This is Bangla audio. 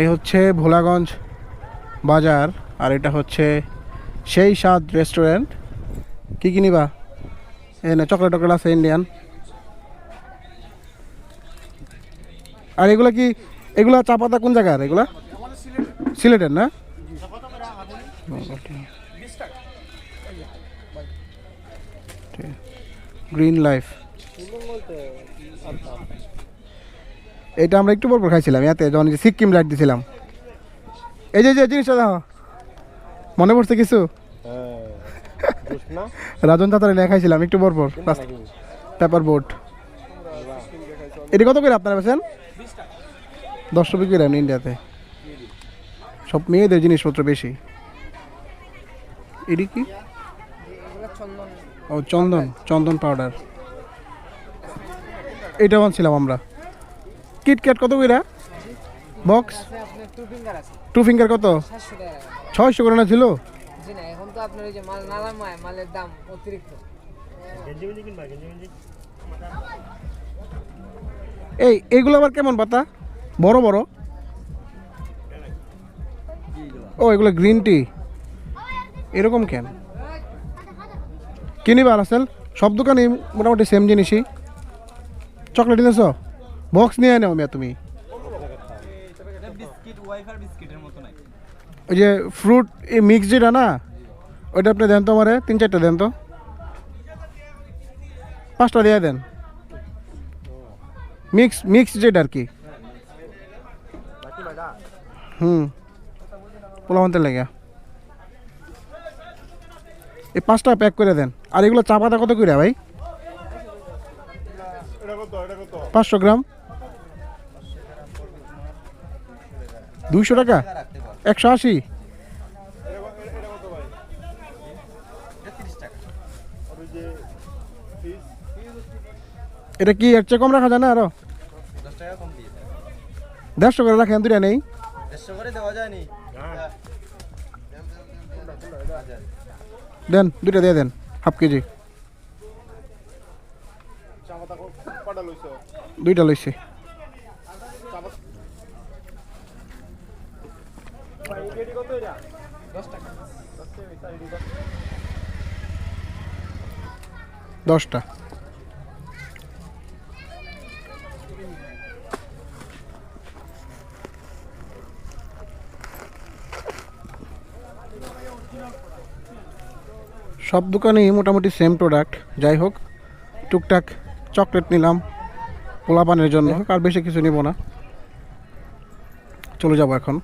এই হচ্ছে ভোলাগঞ্জ বাজার আর এটা হচ্ছে সেই স্বাদ রেস্টুরেন্ট। কী কী নিবা? এনে চকলেট টকলেট আছে ইন্ডিয়ান আর এগুলা কি, এগুলা চা পাতা কোন জায়গার? এগুলা? সিলেটের না? Green life. এটা আমরা একটু পর পর খাইছিলাম ইয়াতে যখন সিকিম রাইড দিছিলাম। এই যে যে জিনিসটা দেখো। মনে পড়ছে কিছু? রাজন চাতারে নিয়ে খাইছিলাম একটু পর পর পেপার বোট। এটি কত করে আপনারা বেছেন দশ রুপি করে ইন্ডিয়াতে সব মেয়েদের জিনিসপত্র বেশি। এটি কি? ও চন্দন চন্দন পাউডার এটা আনছিলাম আমরা। কিটক্যাট কত কইরা? বক্স? টু ফিঙ্গার কত? ছয়শো করে না ছিল? এই এইগুলো আবার কেমন পাতা? বড় বড়? ও, এগুলো গ্রিন টি এরকম কেন? কিনিবা রাসেল? সব দোকানে মোটামুটি সেম জিনিসই। চকলেট এনেছ? বক্স নিয়ে নাও মিয়া তুমি। ওই যে ফ্রুট এই মিক্স যেটা না, ওইটা আপনি দেন তো আমারে, তিন চারটা দেন তো। পাঁচটা দিয়ে দেন। মিক্স মিক্স যেটা আর কি। হুম। পোলামান্তের লেগে। এই পাঁচটা প্যাক করে দেন। আর এগুলো চা পাতা কত করে ভাই? পাঁচশো গ্রাম। দুইশো টাকা? একশো আশি? এটা কি এর চেয়ে কম রাখা যায় না আরও? দেড়শো করে রাখেন দুটা নেই। দেন, দুইটা দিয়ে দেন, হাফ কেজি। দুইটা লইছি। দশটা। সব দোকানেই মোটামুটি সেম প্রোডাক্ট যাই হোক, টুকটাক চকলেট নিলাম পোলাপানের জন্য। আর বেশি কিছু নিব না। চলে যাব এখন।